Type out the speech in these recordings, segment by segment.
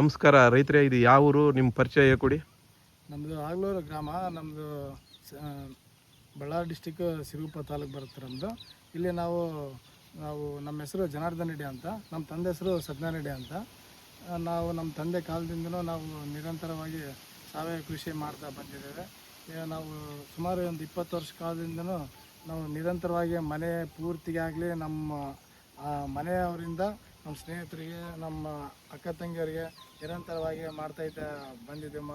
ನಮಸ್ಕಾರ ರೈತರೇ ಇದು ಯಾವ ಊರು? ನಿಮ್ಮ ಪರಿಚಯ ಕೊಡಿ. ನಮ್ಮದು ಆಗ್ಲೂರು ಗ್ರಾಮ ನಮ್ಮದು ಬಳ್ಳಾರಿ ಡಿಸ್ಟಿಕ್ ಸಿರುಗುಪ್ಪ ತಾಲೂಕು ಬರುತ್ತೆ ನಮ್ಮದು ಇಲ್ಲಿ ನಾವು ನಾವು ನಮ್ಮ ಹೆಸರು ಜನಾರ್ದನ್ ರೆಡ್ಡಿ ಅಂತ ನಮ್ಮ ತಂದೆ ಹೆಸರು ಸತ್ಯನಾರಾಯಣ ರೆಡ್ಡಿ ಅಂತ. ನಾವು ನಮ್ಮ ತಂದೆ ಕಾಲದಿಂದಲೂ ನಾವು ನಿರಂತರವಾಗಿ ಸಾವಯವ ಕೃಷಿ ಮಾಡ್ತಾ ಬಂದಿದ್ದೇವೆ. ನಾವು ಸುಮಾರು ಒಂದು ಇಪ್ಪತ್ತು ವರ್ಷ ಕಾಲದಿಂದಲೂ ನಾವು ನಿರಂತರವಾಗಿ ಮನೆ ಪೂರ್ತಿಗಾಗಲಿ ನಮ್ಮ ಆ, ಮನೆಯವರಿಂದ ನಮ್ಮ ಸ್ನೇಹಿತರಿಗೆ, ನಮ್ಮ ಅಕ್ಕ ತಂಗಿಯರಿಗೆ ನಿರಂತರವಾಗಿ ಮಾಡ್ತಾ ಇದ್ದ ಬಂದಿದ್ದೀವಿ ಮ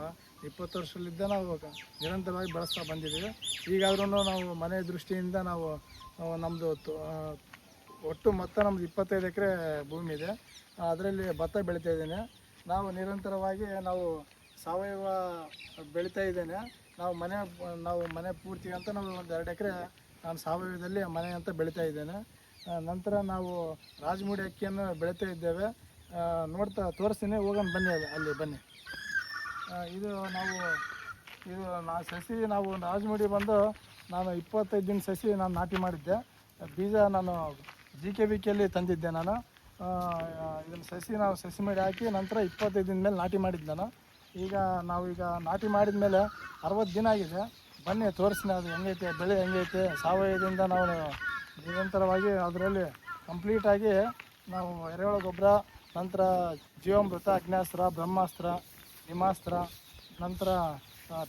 ಇಪ್ಪತ್ತು ವರ್ಷದಲ್ಲಿದ್ದ ನಾವು ನಿರಂತರವಾಗಿ ಬಳಸ್ತಾ ಬಂದಿದ್ದೀವಿ. ಈಗಾದ್ರೂ ನಾವು ಮನೆ ದೃಷ್ಟಿಯಿಂದ ನಾವು ನಮ್ಮದು ಒಟ್ಟು ಮೊತ್ತ ನಮ್ಮದು ಇಪ್ಪತ್ತೈದು ಎಕರೆ ಭೂಮಿ ಇದೆ. ಅದರಲ್ಲಿ ಭತ್ತ ಬೆಳೀತಾ ಇದ್ದೇನೆ. ನಾವು ನಿರಂತರವಾಗಿ ನಾವು ಸಾವಯವ ಬೆಳೀತಾ ಇದ್ದೇನೆ. ನಾವು ಮನೆ ನಾವು ಮನೆ ಪೂರ್ತಿ ಅಂತ ನಾವು ಒಂದು ಎರಡು ಎಕರೆ ನಾನು ಸಾವಯವದಲ್ಲಿ ಮನೆ ಅಂತ ಬೆಳೀತಾ ಇದ್ದೇನೆ. ನಂತರ ನಾವು ರಾಜಮುಡಿ ಅಕ್ಕಿಯನ್ನು ಬೆಳೀತಾ ಇದ್ದೇವೆ. ನೋಡ್ತಾ ತೋರಿಸ್ತೀನಿ, ಹೋಗೋಣ ಬನ್ನಿ ಅಲ್ಲಿ ಬನ್ನಿ. ಇದು ನಾವು, ಇದು ನಾ ಸಸಿ, ನಾವು ರಾಜಮುಡಿ ಬಂದು ನಾನು ಇಪ್ಪತ್ತೈದು ದಿನ ಸಸಿ ನಾನು ನಾಟಿ ಮಾಡಿದ್ದೆ. ಬೀಜ ನಾನು ಜಿ ಕೆ ಬಿ ಕೆಯಲ್ಲಿ ತಂದಿದ್ದೆ ನಾನು. ಇದನ್ನು ಸಸಿ ನಾವು ಸಸಿ ಮಾಡಿ ಹಾಕಿ ನಂತರ ಇಪ್ಪತ್ತೈದು ದಿನ ಮೇಲೆ ನಾಟಿ ಮಾಡಿದ್ದೆ ನಾನು. ಈಗ ನಾವು ಈಗ ನಾಟಿ ಮಾಡಿದ ಮೇಲೆ ಅರವತ್ತು ದಿನ ಆಗಿದೆ. ಬನ್ನಿ ತೋರಿಸ್ತೀನಿ, ಅದು ಹೆಂಗೈತೆ, ಬೆಳೆ ಹೆಂಗೈತೆ ಸಾವಯವದಿಂದ ನಾವು ನಿರಂತರವಾಗಿ ಅದರಲ್ಲಿ ಕಂಪ್ಲೀಟಾಗಿ ನಾವು ಎರೆಹುಳ ಗೊಬ್ಬರ, ನಂತರ ಜೀವಾಮೃತ ಅಗ್ನಾಸ್ತ್ರ ಬ್ರಹ್ಮಾಸ್ತ್ರ, ಹಿಮಾಸ್ತ್ರ, ನಂತರ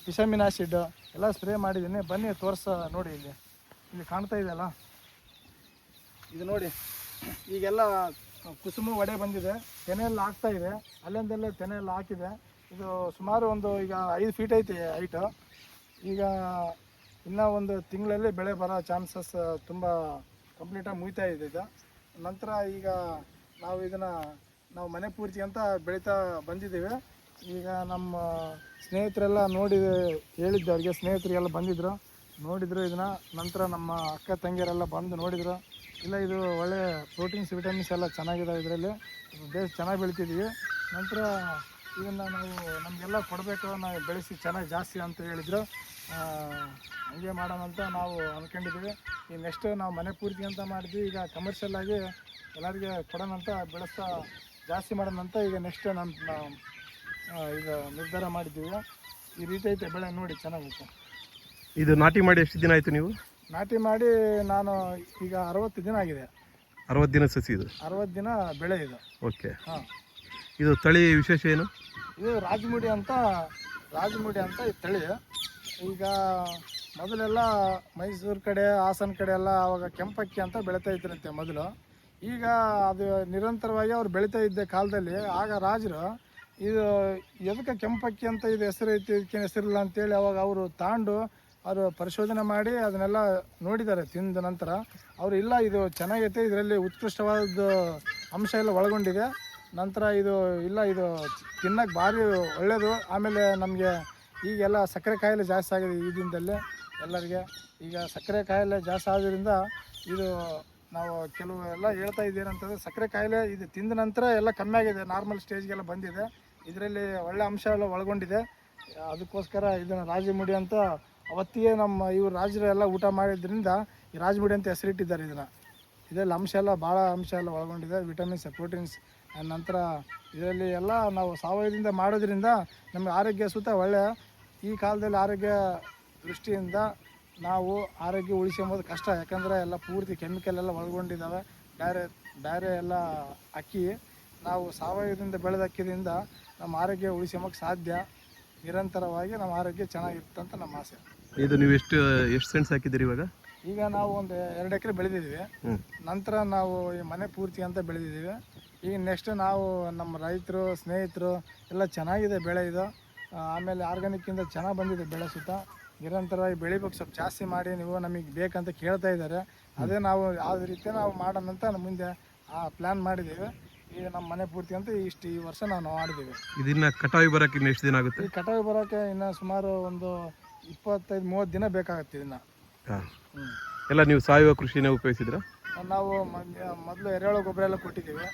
ಪಿಸಮಿನ್ ಆಸಿಡ್ ಎಲ್ಲ ಸ್ಪ್ರೇ ಮಾಡಿದ್ದೀನಿ. ಬನ್ನಿ, ತೋರಿಸ ನೋಡಿ ಇಲ್ಲಿ. ಇಲ್ಲಿ ಕಾಣ್ತಾ ಇದೆಯಲ್ಲ ಇದು ನೋಡಿ, ಈಗೆಲ್ಲ ಕುಸುಮ ಒಡೆ ಬಂದಿದೆ. ತೆನೆಯಲ್ಲಿ ಹಾಕ್ತಾ ಇದೆ. ಅಲ್ಲಿಂದಲ್ಲೇ ತೆನೆಯಲ್ಲಿ ಹಾಕಿದೆ. ಇದು ಸುಮಾರು ಒಂದು ಈಗ ಐದು ಫೀಟ್ ಐತಿ ಹೈಟು ಈಗ ಇನ್ನೂ ಒಂದು ತಿಂಗಳಲ್ಲಿ ಬೆಳೆ ಬರೋ ಚಾನ್ಸಸ್ ತುಂಬ ಕಂಪ್ಲೀಟಾಗಿ ಮುಗಿತಾ ಇದೆ ಇದು ನಂತರ ಈಗ ನಾವು ಇದನ್ನು, ನಾವು ಮನೆ ಪೂರ್ತಿ ಅಂತ ಬೆಳೀತಾ ಬಂದಿದ್ದೀವಿ. ಈಗ ನಮ್ಮ ಸ್ನೇಹಿತರೆಲ್ಲ ನೋಡಿ ಹೇಳಿದ್ದೆ, ಅವ್ರಿಗೆ ಸ್ನೇಹಿತರಿಗೆಲ್ಲ ಬಂದಿದ್ದರು ನೋಡಿದರು ಇದನ್ನು. ನಂತರ ನಮ್ಮ ಅಕ್ಕ ತಂಗಿಯರೆಲ್ಲ ಬಂದು ನೋಡಿದರು. ಇಲ್ಲ, ಇದು ಒಳ್ಳೆ ಪ್ರೋಟೀನ್ಸ್, ವಿಟಮಿನ್ಸ್ ಎಲ್ಲ ಚೆನ್ನಾಗಿದೆ ಇದರಲ್ಲಿ. ಬೇಸ್ ಚೆನ್ನಾಗಿ ಬೆಳಿತಿದ್ದೀವಿ. ನಂತರ ಇದನ್ನು ನಾವು ನಮಗೆಲ್ಲ ಕೊಡಬೇಕು ನಾವು ಬೆಳೆಸಿ ಚೆನ್ನಾಗಿ ಜಾಸ್ತಿ ಅಂತ ಹೇಳಿದ್ರು. ಹಂಗೆ ಮಾಡೋಣ ಅಂತ ನಾವು ಅಂದ್ಕೊಂಡಿದ್ದೀವಿ ಈ ನೆಕ್ಸ್ಟ್ ನಾವು ಮನೆ ಪೂರ್ತಿ ಅಂತ ಮಾಡಿದ್ವಿ. ಈಗ ಕಮರ್ಷಿಯಲ್ ಆಗಿ ಎಲ್ಲರಿಗೆ ಕೊಡೋಣ ಅಂತ ಬೆಳೆಸ್ತಾ ಜಾಸ್ತಿ ಮಾಡೋಣ ಅಂತ ಈಗ ನೆಕ್ಸ್ಟ್ ನಮ್ಮ ನಾವು ಈಗ ನಿರ್ಧಾರ ಮಾಡಿದ್ದೀವಿ. ಈ ರೀತಿ ಐತೆ ಬೆಳೆ ನೋಡಿ ಚೆನ್ನಾಗುತ್ತೆ ಇದು ನಾಟಿ ಮಾಡಿ ಎಷ್ಟು ದಿನ ಆಯಿತು ನೀವು? ನಾಟಿ ಮಾಡಿ ನಾನು ಈಗ ಅರವತ್ತು ದಿನ ಆಗಿದೆ. ಅರವತ್ತು ದಿನ ಸಸಿ ಇದು? ಅರವತ್ತು ದಿನ ಬೆಳೆ ಇದು. ಓಕೆ. ಹಾಂ. ಇದು ತಳಿ ವಿಶೇಷ ಏನು? ಇದು ರಾಜಮುಡಿ ಅಂತ ರಾಜಮುಡಿ ಅಂತ ಈ ತಳಿ. ಈಗ ಮೊದಲೆಲ್ಲ ಮೈಸೂರು ಕಡೆ, ಹಾಸನ ಕಡೆ ಎಲ್ಲ ಅವಾಗ ಕೆಂಪಕ್ಕಿ ಅಂತ ಬೆಳೀತಾ ಇದ್ರಂತೆ ಮೊದಲು. ಈಗ ಅದು ನಿರಂತರವಾಗಿ ಅವ್ರು ಬೆಳೀತಾ ಇದ್ದ ಕಾಲದಲ್ಲಿ ಆಗ ರಾಜರು, ಇದು ಎದಕ್ಕೆ ಕೆಂಪಕ್ಕಿ ಅಂತ ಇದು ಹೆಸರು ಐತಿ ಇದಕ್ಕೆ ಹೆಸರಿಲ್ಲ ಅಂತೇಳಿ ಅವಾಗ ಅವರು ತಾಂಡು ಅವರು ಪರಿಶೋಧನೆ ಮಾಡಿ ಅದನ್ನೆಲ್ಲ ನೋಡಿದ್ದಾರೆ ತಿಂದ ನಂತರ. ಅವರು ಇಲ್ಲ, ಇದು ಚೆನ್ನಾಗೈತೆ, ಇದರಲ್ಲಿ ಉತ್ಕೃಷ್ಟವಾದ ಅಂಶ ಎಲ್ಲ ಒಳಗೊಂಡಿದೆ. ನಂತರ ಇದು ಇಲ್ಲ, ಇದು ತಿನ್ನಕ್ಕೆ ಭಾರಿ ಒಳ್ಳೆಯದು ಆಮೇಲೆ ನಮಗೆ ಈಗೆಲ್ಲ ಸಕ್ಕರೆ ಕಾಯಿಲೆ ಜಾಸ್ತಿ ಆಗಿದೆ ಈ ದಿನದಲ್ಲೇ ಎಲ್ಲರಿಗೆ. ಈಗ ಸಕ್ಕರೆ ಕಾಯಿಲೆ ಜಾಸ್ತಿ ಆಗೋದ್ರಿಂದ ಇದು ನಾವು ಕೆಲವು ಎಲ್ಲ ಹೇಳ್ತಾ ಇದ್ದೇನಂತಂದರೆ ಸಕ್ಕರೆ ಕಾಯಿಲೆ ಇದು ತಿಂದ ನಂತರ ಎಲ್ಲ ಕಮ್ಮಿ ಆಗಿದೆ ನಾರ್ಮಲ್ ಸ್ಟೇಜ್ಗೆಲ್ಲ ಬಂದಿದೆ. ಇದರಲ್ಲಿ ಒಳ್ಳೆ ಅಂಶ ಎಲ್ಲ ಒಳಗೊಂಡಿದೆ. ಅದಕ್ಕೋಸ್ಕರ ಇದನ್ನು ರಾಜಮುಡಿ ಅಂತ ಅವತ್ತಿಗೆ ನಮ್ಮ ಇವರು ರಾಜರು ಎಲ್ಲ ಊಟ ಮಾಡಿದ್ರಿಂದ ಈ ರಾಜಮುಡಿ ಅಂತ ಹೆಸರಿಟ್ಟಿದ್ದಾರೆ ಇದನ್ನು. ಇದರಲ್ಲಿ ಅಂಶ ಎಲ್ಲ, ಭಾಳ ಅಂಶ ಎಲ್ಲ ಒಳಗೊಂಡಿದೆ ವಿಟಮಿನ್ಸ್ ಪ್ರೋಟೀನ್ಸ್ ನಂತರ ಇದರಲ್ಲಿ ಎಲ್ಲ ನಾವು ಸಾವಯವದಿಂದ ಮಾಡೋದ್ರಿಂದ ನಮಗೆ ಆರೋಗ್ಯ ಸುತ್ತ ಒಳ್ಳೆಯ ಈ ಕಾಲದಲ್ಲಿ ಆರೋಗ್ಯ ದೃಷ್ಟಿಯಿಂದ ನಾವು ಆರೋಗ್ಯ ಉಳಿಸ್ಕೊಂಬೋದು ಕಷ್ಟ. ಯಾಕಂದರೆ ಎಲ್ಲ ಪೂರ್ತಿ ಕೆಮಿಕಲ್ ಎಲ್ಲ ಒಳಗೊಂಡಿದ್ದಾವೆ. ಬೇರೆ ಬೇರೆ ಎಲ್ಲ ಅಕ್ಕಿ ನಾವು ಸಾವಯವದಿಂದ ಬೆಳೆದ ಅಕ್ಕಿದಿಂದ ನಮ್ಮ ಆರೋಗ್ಯ ಉಳಿಸ್ಕೊಂಬಕ್ಕೆ ಸಾಧ್ಯ. ನಿರಂತರವಾಗಿ ನಮ್ಮ ಆರೋಗ್ಯ ಚೆನ್ನಾಗಿರುತ್ತೆ ಅಂತ ನಮ್ಮ ಆಸೆ. ಇದು ನೀವು ಎಷ್ಟು ಎಷ್ಟು ಸೆಂಟ್ಸ್ ಹಾಕಿದ್ದೀರಿ ಇವಾಗ? ಈಗ ನಾವು ಒಂದು ಎರಡು ಎಕರೆ ಬೆಳೆದಿದ್ದೀವಿ. ನಂತರ ನಾವು ಈ ಮನೆ ಪೂರ್ತಿ ಅಂತ ಬೆಳೆದಿದ್ದೀವಿ. ಈಗ ನೆಕ್ಸ್ಟ್ ನಾವು ನಮ್ಮ ರೈತರು ಸ್ನೇಹಿತರು ಎಲ್ಲ ಚೆನ್ನಾಗಿದೆ ಬೆಳೆ ಇದು. ಆಮೇಲೆ ಆರ್ಗ್ಯಾನಿಕ್ಕಿಂದ ಚೆನ್ನಾಗಿ ಬಂದಿದೆ ಬೆಳೆ ಸುತ್ತ ನಿರಂತರವಾಗಿ ಬೆಳಿಬೇಕು ಸ್ವಲ್ಪ ಜಾಸ್ತಿ ಮಾಡಿ ನೀವು ನಮಗೆ ಬೇಕಂತ ಕೇಳ್ತಾ ಇದ್ದಾರೆ. ಅದೇ ನಾವು ಯಾವ ರೀತಿ ನಾವು ಮಾಡೋಣ ಅಂತ ಮುಂದೆ ಆ ಪ್ಲ್ಯಾನ್ ಮಾಡಿದ್ದೇವೆ. ಈಗ ನಮ್ಮ ಮನೆ ಪೂರ್ತಿ ಅಂತ ಇಷ್ಟು ಈ ವರ್ಷ ನಾವು ಮಾಡಿದ್ದೀವಿ. ಇದನ್ನ ಕಟಾವಿ ಬರೋಕ್ಕೆ ಇನ್ನು ಎಷ್ಟು ದಿನ ಆಗುತ್ತೆ? ಈ ಕಟಾವಿ ಬರೋಕ್ಕೆ ಇನ್ನು ಸುಮಾರು ಒಂದು ಇಪ್ಪತ್ತೈದು ಮೂವತ್ತು ದಿನ ಬೇಕಾಗುತ್ತೆ ಇದನ್ನು. ಎಲ್ಲ ನೀವು ಸಾವಯವ ಕೃಷಿನೇ ಉಪಯೋಗಿಸಿದ್ರಾ? ನಾವು ಮೊದಲು ಎರೆಹುಳ ಗೊಬ್ಬರ ಎಲ್ಲ ಕೊಟ್ಟಿದ್ದೀವಿ.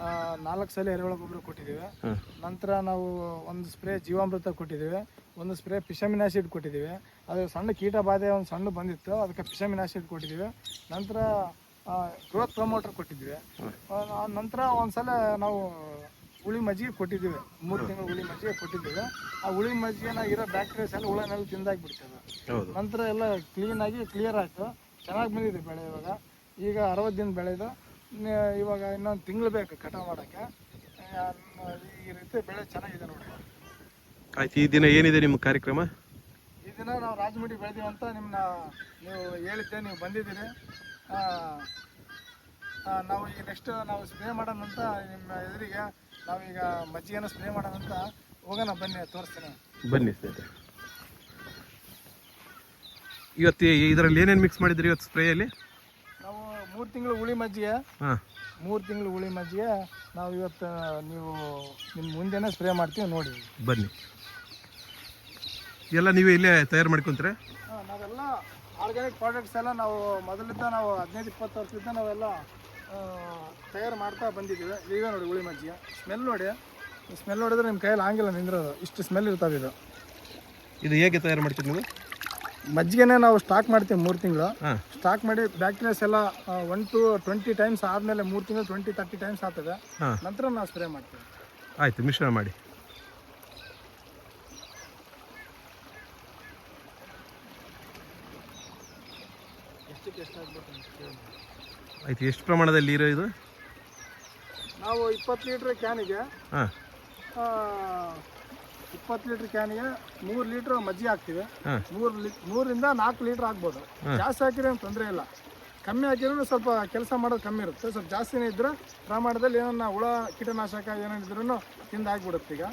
ಆ, ನಾಲ್ಕು ಸಲ ಎರೆಹುಳ ಗೊಬ್ಬರ ಕೊಟ್ಟಿದ್ದೀವಿ. ನಂತರ ನಾವು ಒಂದು ಸ್ಪ್ರೇ ಜೀವಾಮೃತ ಕೊಟ್ಟಿದ್ದೀವಿ. ಒಂದು ಸ್ಪ್ರೇ ಪಿಷಮಿನಾಸಿಡ್ ಕೊಟ್ಟಿದ್ದೀವಿ. ಅದು ಸಣ್ಣ ಕೀಟ ಬಾಧೆ ಒಂದು ಸಣ್ಣ ಬಂದಿತ್ತು. ಅದಕ್ಕೆ ಪಿಷಮಿನಾಸಿಡ್ ಕೊಟ್ಟಿದ್ದೀವಿ. ನಂತರ ಗ್ರೋತ್ ಪ್ರಮೋಟರ್ ಕೊಟ್ಟಿದ್ದೀವಿ. ಆ, ನಂತರ ಒಂದು ಸಲ ನಾವು ಹುಳಿ ಮಜ್ಜಿಗೆ ಕೊಟ್ಟಿದ್ದೀವಿ. ಮೂರು ತಿಂಗಳು ಹುಳಿ ಮಜ್ಜಿಗೆ ಕೊಟ್ಟಿದ್ದೀವಿ. ಆ ಹುಳಿ ಮಜ್ಜಿಗೆನ ಇರೋ ಬ್ಯಾಕ್ಟೀರಿಯಾಸ್ ಎಲ್ಲ ಹುಳನೆಲ್ಲ ತಿಂದಾಗ್ಬಿಡ್ತದೆ ಹೌದು. ನಂತರ ಎಲ್ಲ ಕ್ಲೀನಾಗಿ ಕ್ಲಿಯರ್ ಆಯಿತು. ಚೆನ್ನಾಗಿ ಬಂದಿದೆ ಬೆಳೆ ಇವಾಗ. ಈಗ ಅರವತ್ತು ದಿನ ಬೆಳೆದು ಇವಾಗ ಇನ್ನೊಂದು ತಿಂಗಳು ಬೇಕು ಕಟಾವು ಮಾಡೋಕ್ಕೆ. ಈ ರೀತಿ ಬೆಳೆ ಚೆನ್ನಾಗಿದೆ ನೋಡಿ. ಆಯ್ತು ಈ ದಿನ ಏನಿದೆ ನಿಮ್ಮ ಕಾರ್ಯಕ್ರಮ? ಈ ದಿನ ನಾವು ರಾಜಮುಡಿ ಬೆಳೆದೀವಿ ಅಂತ ನಿಮ್ಮನ್ನ ನೀವು ಹೇಳಿದ್ದೆ ನೀವು ಬಂದಿದ್ದೀರಿ. ನಾವು ಈಗ ನೆಕ್ಸ್ಟ್ ನಾವು ಸ್ಪ್ರೇ ಮಾಡೋಣ ಅಂತ ನಿಮ್ಮ ಎದುರಿಗೆ ನಾವೀಗ ಮಜ್ಜಿಗೆನ ಸ್ಪ್ರೇ ಮಾಡೋಣ ಅಂತ ಹೋಗೋಣ ಬನ್ನಿ ತೋರಿಸ್ತೀನಿ. ಬನ್ನಿ ಸ್ನೇಹಿತರೆ. ಇವತ್ತು ಇದರಲ್ಲಿ ಏನೇನು ಮಿಕ್ಸ್ ಮಾಡಿದ್ರಿ ಇವತ್ತು ಸ್ಪ್ರೇಯಲ್ಲಿ ಮೂರು ತಿಂಗಳು ಹುಳಿ ಮಜ್ಜಿಗೆ. ಹಾಂ. ಮೂರು ತಿಂಗಳು ಹುಳಿ ಮಜ್ಜಿಗೆ. ನಾವು ಇವತ್ತು ನೀವು ನಿಮ್ಮ ಮುಂದೆನೇ ಸ್ಪ್ರೇ ಮಾಡ್ತೀವಿ ನೋಡಿ. ಬನ್ನಿ. ಎಲ್ಲ ನೀವೇ ಇಲ್ಲೇ ತಯಾರು ಮಾಡ್ಕೊಂತೀರ? ಹಾ, ನಾವೆಲ್ಲ ಆರ್ಗ್ಯಾನಿಕ್ ಪ್ರಾಡಕ್ಟ್ಸ್ ಎಲ್ಲ ನಾವು ಮೊದಲಿಂದ ನಾವು ಹದಿನೈದು ಇಪ್ಪತ್ತು ವರ್ಷದಿಂದ ನಾವೆಲ್ಲ ಆ, ತಯಾರು ಮಾಡ್ತಾ ಬಂದಿದ್ದೀವಿ. ಈಗ ನೋಡಿ ಹುಳಿ ಮಜ್ಜಿಗೆ. ಸ್ಮೆಲ್ ನೋಡಿ. ಸ್ಮೆಲ್ ನೋಡಿದ್ರೆ ನಿಮ್ಮ ಕೈಯಲ್ಲಿ ಆಗಿಲ್ಲ ನಿಂದ್ರೋದು. ಇಷ್ಟು ಸ್ಮೆಲ್ ಇರ್ತವೆ ಇದು. ಇದು ಹೇಗೆ ತಯಾರು ಮಾಡ್ತೀವಿ ನೀವು? ಮಜ್ಜಿಗೆನೇ ನಾವು ಸ್ಟಾಕ್ ಮಾಡ್ತೀವಿ ಮೂರು ತಿಂಗಳು. ಸ್ಟಾಕ್ ಮಾಡಿ ಬ್ಯಾಕ್ಟೀರಿಯಾಸ್ ಎಲ್ಲ ಒನ್ ಟು ಟ್ವೆಂಟಿ ಟೈಮ್ಸ್ ಆದಮೇಲೆ ಮೂರು ತಿಂಗಳು ಟ್ವೆಂಟಿ ತರ್ಟಿ ಟೈಮ್ಸ್ ಆಗ್ತದೆ. ನಂತರ ನಾವು ಸ್ಪ್ರೇ ಮಾಡ್ತೀವಿ. ಆಯಿತು ಮಿಶ್ರಣ ಮಾಡಿ. ಆಯ್ತು ಎಷ್ಟು ಪ್ರಮಾಣದಲ್ಲಿ ಇರೋ ಇದು? ನಾವು ಇಪ್ಪತ್ತು ಲೀಟ್ರ್ ಕ್ಯಾನಿಗೆ ಹಾಂ. ಇಪ್ಪತ್ತು ಲೀಟ್ರ್ ಕ್ಯಾನಿಗೆ ಮೂರು ಲೀಟ್ರ್ ಮಜ್ಜಿ ಹಾಕ್ತೀವಿ. ಮೂರು ಮೂರರಿಂದ ಮೂರಿಂದ ನಾಲ್ಕು ಲೀಟ್ರ್ ಆಗ್ಬೋದು ಜಾಸ್ತಿ ಹಾಕಿದ್ರೆ ಏನು ತೊಂದರೆ ಇಲ್ಲ. ಕಮ್ಮಿ ಹಾಕಿದ್ರು ಸ್ವಲ್ಪ ಕೆಲಸ ಮಾಡೋದು ಕಮ್ಮಿ ಇರುತ್ತೆ. ಸ್ವಲ್ಪ ಜಾಸ್ತಿನೇ ಇದ್ರೆ ಪ್ರಮಾಣದಲ್ಲಿ ಏನನ್ನ ಹುಳ ಕೀಟನಾಶಕ ಏನೇನಿದ್ರು ತಿಂದು ಹಾಕ್ಬಿಡುತ್ತೆ ಈಗ.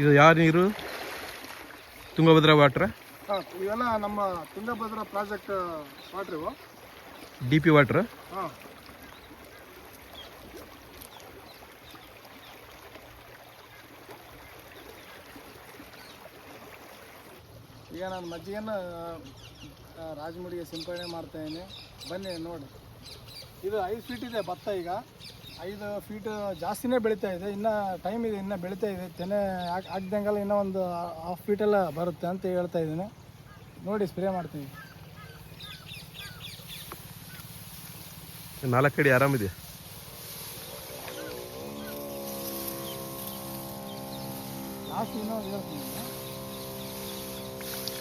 ಇದು ಯಾವ ನೀರು? ತುಂಗಭದ್ರಾ ವಾಟ್ರ? ಹಾಂ ಇವೆಲ್ಲ ನಮ್ಮ ತುಂಗಭದ್ರಾ ಪ್ರಾಜೆಕ್ಟ್ ವಾಟ್ರ್ ಇವು. D P water? ಹಾಂ. ಈಗ ನಾನು ಮಜ್ಜಿಗೆನ ಆ, ರಾಜಮುಡಿಗೆ ಸಿಂಪಡಣೆ ಮಾಡ್ತಾಯಿದ್ದೀನಿ ಬನ್ನಿ ನೋಡಿ. ಇದು ಐದು ಫೀಟ್ ಇದೆ ಭತ್ತ ಈಗ. ಐದು ಫೀಟ್ ಜಾಸ್ತಿನೇ ಬೆಳೀತಾ ಇದೆ. ಇನ್ನು ಟೈಮ್ ಇದೆ ಇನ್ನೂ ಬೆಳೀತಾ ಇದೆ. ತೆನೆ ಆಗ್ದಂಗೆಲ್ಲ ಇನ್ನೂ ಒಂದು ಹಾಫ್ ಫೀಟೆಲ್ಲ ಬರುತ್ತೆ ಅಂತ ಹೇಳ್ತಾ ಇದ್ದೀನಿ. ನೋಡಿ ಸ್ಪ್ರೇ ಮಾಡ್ತೀನಿ ನಾಲ್ಕು ಅಡಿ ಆರಾಮಿದೆ ಲಾಸ್ಟ್ ಇನ್ನೊಂದು ಹೇಳ್ತೀನಿ.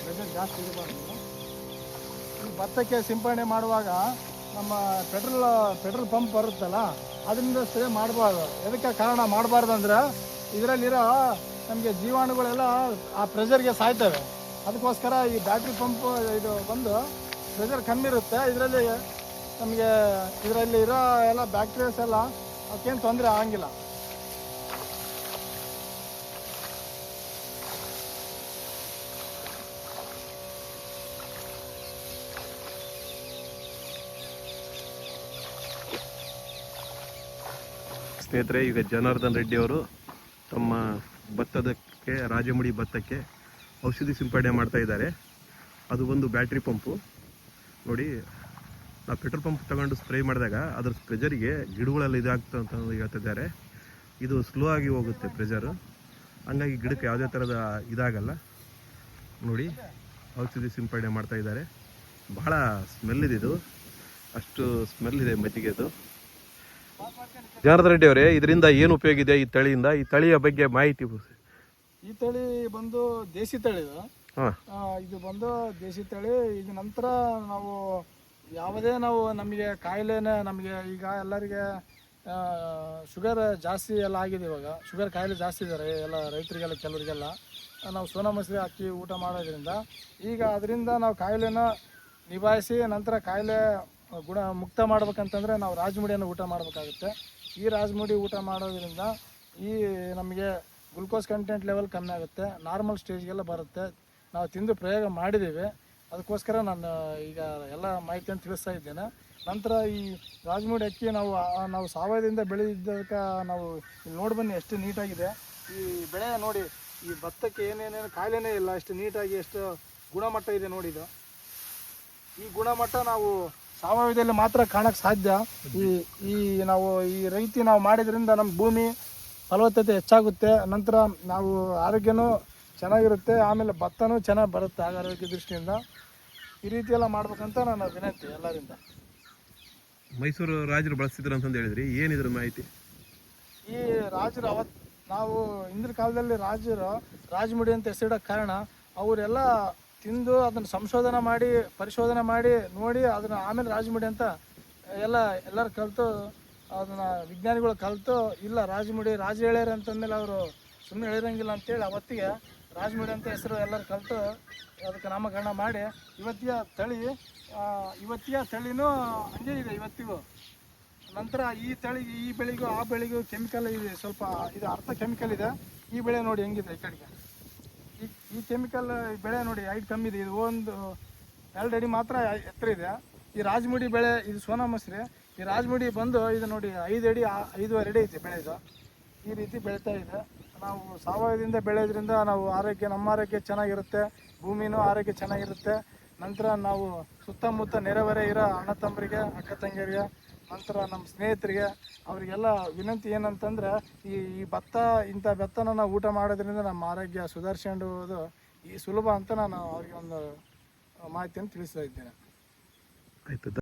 ಪ್ರೆಷರ್ ಜಾಸ್ತಿ ಇರಬಾರ್ದು. ಈ ಭತ್ತಕ್ಕೆ ಸಿಂಪಡಣೆ ಮಾಡುವಾಗ ನಮ್ಮ ಪೆಟ್ರೋಲ್ ಪೆಟ್ರೋಲ್ ಪಂಪ್ ಬರುತ್ತಲ್ಲ, ಅದರಿಂದ ಸ್ಪ್ರೇ ಮಾಡಬಾರ್ದು. ಎದಕ್ಕೆ ಕಾರಣ ಮಾಡಬಾರ್ದು ಅಂದ್ರೆ ಇದರಲ್ಲಿರೋ ನಮಗೆ ಜೀವಾಣುಗಳೆಲ್ಲ ಆ ಪ್ರೆಷರ್ಗೆ ಸಾಯ್ತವೆ. ಅದಕ್ಕೋಸ್ಕರ ಈ ಬ್ಯಾಟ್ರಿ ಪಂಪ್ ಇದು ಬಂದು ಪ್ರೆಷರ್ ಕಮ್ಮಿ ಇರುತ್ತೆ. ಇದರಲ್ಲಿ ನಮಗೆ ಇದರಲ್ಲಿ ಇರೋ ಎಲ್ಲ ಬ್ಯಾಕ್ಟೀರಿಯಾಸ್ ಎಲ್ಲ ಅದಕ್ಕೇನು ತೊಂದರೆ ಆಗಂಗಿಲ್ಲ. ಸ್ನೇಹಿತರೆ, ಈಗ ಜನಾರ್ದನ್ ರೆಡ್ಡಿ ಅವರು ತಮ್ಮ ಭತ್ತದಕ್ಕೆ, ರಾಜಮುಡಿ ಭತ್ತಕ್ಕೆ ಔಷಧಿ ಸಿಂಪಡಣೆ ಮಾಡ್ತಾ ಇದ್ದಾರೆ. ಅದು ಒಂದು ಬ್ಯಾಟ್ರಿ ಪಂಪು. ನೋಡಿ, ನಾವು ಪೆಟ್ರೋಲ್ ಪಂಪ್ ತಗೊಂಡು ಸ್ಪ್ರೇ ಮಾಡಿದಾಗ ಅದ್ರ ಪ್ರೆಜರಿಗೆ ಗಿಡಗಳೆಲ್ಲ ಇದಾಗ್ತದೆ ಅಂತ ಹೇಳ್ತಿದ್ದಾರೆ. ಇದು ಸ್ಲೋ ಆಗಿ ಹೋಗುತ್ತೆ ಪ್ರೆಜರು. ಹಂಗಾಗಿ ಗಿಡಕ್ಕೆ ಯಾವುದೇ ಥರದ ಇದಾಗಲ್ಲ. ನೋಡಿ, ಔಷಧಿ ಸಿಂಪಡಣೆ ಮಾಡ್ತಾ ಇದ್ದಾರೆ. ಬಹಳ ಸ್ಮೆಲ್ ಇದೆ ಇದು. ಅಷ್ಟು ಸ್ಮೆಲ್ ಇದೆ ಮಜ್ಜಿಗೆದು. ಜನಾರ್ದನ್ ರೆಡ್ಡಿ ಅವರೇ ಇದರಿಂದ ಏನು ಉಪಯೋಗ ಇದೆ ಈ ತಳಿಯಿಂದ? ಈ ತಳಿಯ ಬಗ್ಗೆ ಮಾಹಿತಿ ಈ ತಳಿ ಬಂದು ದೇಸಿ ತಳಿ ಇದು. ಆ, ಇದು ಬಂದು ದೇಸಿ ತಳಿ. ಇದು ನಂತರ ನಾವು ಯಾವುದೇ ನಾವು ನಮಗೆ ಕಾಯಿಲೆನೇ ನಮಗೆ ಈಗ ಎಲ್ಲರಿಗೆ ಶುಗರ್ ಜಾಸ್ತಿ ಎಲ್ಲ ಆಗಿದೆ ಇವಾಗ. ಶುಗರ್ ಕಾಯಿಲೆ ಜಾಸ್ತಿ ಇದ್ದಾರೆ ಎಲ್ಲ ರೈತರಿಗೆಲ್ಲ ಕೆಲವರಿಗೆಲ್ಲ. ಆ, ನಾವು ಸೋನಾ ಮಸೂರಿ ಹಾಕಿ ಊಟ ಮಾಡೋದ್ರಿಂದ ಈಗ ಅದರಿಂದ ನಾವು ಕಾಯಿಲೆನ ನಿಭಾಯಿಸಿ ನಂತರ ಕಾಯಿಲೆ ಗುಣ ಮುಕ್ತ ಮಾಡ್ಬೇಕಂತಂದ್ರೆ ನಾವು ರಾಜಮುಡಿಯನ್ನು ಊಟ ಮಾಡಬೇಕಾಗುತ್ತೆ. ಈ ರಾಜಮುಡಿ ಊಟ ಮಾಡೋದ್ರಿಂದ ಈ ನಮಗೆ ಗ್ಲುಕೋಸ್ ಕಂಟೆಂಟ್ ಲೆವೆಲ್ ಕಮ್ಮಿ ಆಗುತ್ತೆ ನಾರ್ಮಲ್ ಸ್ಟೇಜ್ಗೆಲ್ಲ ಬರುತ್ತೆ. ನಾವು ತಿಂದು ಪ್ರಯೋಗ ಮಾಡಿದ್ದೀವಿ. ಅದಕ್ಕೋಸ್ಕರ ನಾನು ಈಗ ಎಲ್ಲ ಮಾಹಿತಿಯನ್ನು ತಿಳಿಸ್ತಾ ಇದ್ದೇನೆ. ನಂತರ ಈ ರಾಜಮುಡಿ ಅಕ್ಕಿ ನಾವು ನಾವು ಸಾವಯವದಿಂದ ಬೆಳೆದಿದ್ದಕ್ಕೆ ನಾವು ಇಲ್ಲಿ ನೋಡಿ ಬನ್ನಿ ಎಷ್ಟು ನೀಟಾಗಿದೆ. ಈ ಬೆಳೆ ನೋಡಿ, ಈ ಭತ್ತಕ್ಕೆ ಏನೇನೇನು ಕಾಯಿಲೆನೇ ಇಲ್ಲ. ಎಷ್ಟು ನೀಟಾಗಿ ಎಷ್ಟು ಗುಣಮಟ್ಟ ಇದೆ ನೋಡಿ ಇದು. ಈ ಗುಣಮಟ್ಟ ನಾವು ಸಾವಯವದಲ್ಲಿ ಮಾತ್ರ ಕಾಣಕ್ಕೆ ಸಾಧ್ಯ. ಈ ಈ ನಾವು ಈ ರೀತಿ ನಾವು ಮಾಡಿದ್ರಿಂದ ನಮ್ಮ ಭೂಮಿ ಫಲವತ್ತತೆ ಹೆಚ್ಚಾಗುತ್ತೆ. ನಂತರ ನಾವು ಆರೋಗ್ಯನೂ ಚೆನ್ನಾಗಿರುತ್ತೆ. ಆಮೇಲೆ ಭತ್ತನೂ ಚೆನ್ನಾಗಿ ಬರುತ್ತೆ ಆಗ ಆರೋಗ್ಯ ದೃಷ್ಟಿಯಿಂದ. ಈ ರೀತಿ ಎಲ್ಲ ಮಾಡ್ಬೇಕಂತ ನನ್ನ ವಿನಂತಿ ಎಲ್ಲರಿಂದ. ಮೈಸೂರು ರಾಜರು ಬಳಸ್ತಿದ್ರು ಅಂತಂದು ಹೇಳಿದ್ರಿ. ಏನಿದ್ರ ಮಾಹಿತಿ? ಈ ರಾಜರು ಅವತ್ ನಾವು ಹಿಂದಿನ ಕಾಲದಲ್ಲಿ ರಾಜರು ರಾಜಮುಡಿ ಅಂತ ಹೆಸರಿಡೋ ಕಾರಣ ಅವರೆಲ್ಲ ತಿಂದು ಅದನ್ನು ಸಂಶೋಧನೆ ಮಾಡಿ, ಪರಿಶೋಧನೆ ಮಾಡಿ, ನೋಡಿ ಅದನ್ನು ಆಮೇಲೆ ರಾಜಮುಡಿ ಅಂತ ಎಲ್ಲ ಎಲ್ಲರೂ ಕಲಿತು, ಅದನ್ನು ವಿಜ್ಞಾನಿಗಳು ಕಲಿತು, ಇಲ್ಲ ರಾಜಮುಡಿ ರಾಜ ಹೇಳ್ಯಾರ ಅಂತಂದಮೇಲೆ ಅವರು ಸುಮ್ಮನೆ ಹೇಳಿರಂಗಿಲ್ಲ ಅಂತೇಳಿ ಅವತ್ತಿಗೆ ರಾಜಮುಡಿ ಅಂತ ಹೆಸರು ಎಲ್ಲರೂ ಕಲಿತು, ಅದಕ್ಕೆ ನಾಮಕರಣ ಮಾಡಿ, ಇವತ್ತಿಯ ತಳಿ ಇವತ್ತಿಯ ತಳಿನೂ ಹಂಗೆ ಇದೆ ಇವತ್ತಿಗೂ. ನಂತರ ಈ ತಳಿಗೆ ಈ ಬೆಳೆಗೂ ಆ ಬೆಳೆಗೂ ಕೆಮಿಕಲ್ ಇದೆ, ಸ್ವಲ್ಪ ಇದು ಅರ್ಥ ಕೆಮಿಕಲ್ ಇದೆ, ಈ ಬೆಳೆ ನೋಡಿ ಹೆಂಗಿದೆ ಈ ಕಡೆಗೆ. ಈ ಕೆಮಿಕಲ್ ಬೆಳೆ ನೋಡಿ ಐದು ಕಮ್ಮಿ ಇದೆ. ಇದು ಒಂದು ಎರಡು ಅಡಿ ಮಾತ್ರ ಎತ್ತರ ಇದೆ. ಈ ರಾಜಮುಡಿ ಬೆಳೆ, ಇದು ಸೋನಾ ಮಸೂರಿ. ಈ ರಾಜಮುಡಿ ಬಂದು ಇದು ನೋಡಿ, ಐದು ಅಡಿ, ಐದೂವರೆ ಅಡಿ ಐತೆ ಬೆಳೆ ಇದು. ಈ ರೀತಿ ಬೆಳೀತಾ ಇದೆ. ನಾವು ಸಾವಯವದಿಂದ ಬೆಳೆಯೋದ್ರಿಂದ ನಾವು ಆರೋಗ್ಯ, ನಮ್ಮ ಆರೋಗ್ಯ ಚೆನ್ನಾಗಿರುತ್ತೆ. ಭೂಮಿನೂ ಆರೋಗ್ಯ ಚೆನ್ನಾಗಿರುತ್ತೆ. ನಂತರ ನಾವು ಸುತ್ತಮುತ್ತ ನೆರೆಹೊರೆ ಇರೋ ಅಣ್ಣ ತಮ್ಮರಿಗೆ, ಅಕ್ಕ ತಂಗಿಯರಿಗೆ ನಂತರ ನಮ್ಮ ಸ್ನೇಹಿತರಿಗೆ ಅವರಿಗೆಲ್ಲ ವಿನಂತಿ ಏನಂತಂದ್ರೆ ಈ ಈ ಭತ್ತ, ಇಂಥ ಭತ್ತನ ನಾವು ಊಟ ಮಾಡೋದ್ರಿಂದ ನಮ್ಮ ಆರೋಗ್ಯ ಸುಧಾರಿಸ್ಕೊಂಡು ಈ ಸುಲಭ ಅಂತ ನಾನು ಅವ್ರಿಗೆ ಒಂದು ಮಾಹಿತಿಯನ್ನು ತಿಳಿಸ್ತಾ ಇದ್ದೇನೆ. ಆಯ್ತು.